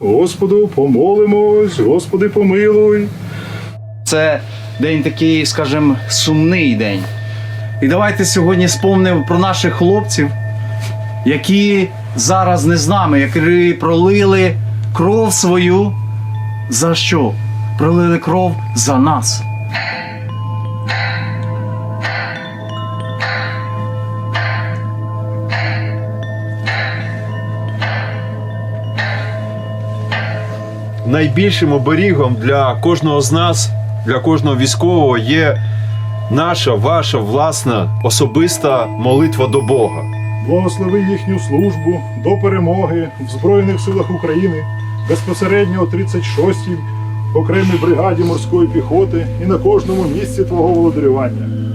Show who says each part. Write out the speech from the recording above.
Speaker 1: Господу помолимось, Господи помилуй.
Speaker 2: Це день такий, скажімо, сумний день. І давайте сьогодні спомнимо про наших хлопців, які зараз не з нами, які пролили кров свою. За що? Пролили кров за нас.
Speaker 3: Найбільшим оберігом для кожного з нас, для кожного військового є наша, ваша власна особиста молитва до Бога.
Speaker 1: Благослови їхню службу до перемоги в Збройних силах України, безпосередньо у 36-й окремій бригаді морської піхоти і на кожному місці Твого володарювання.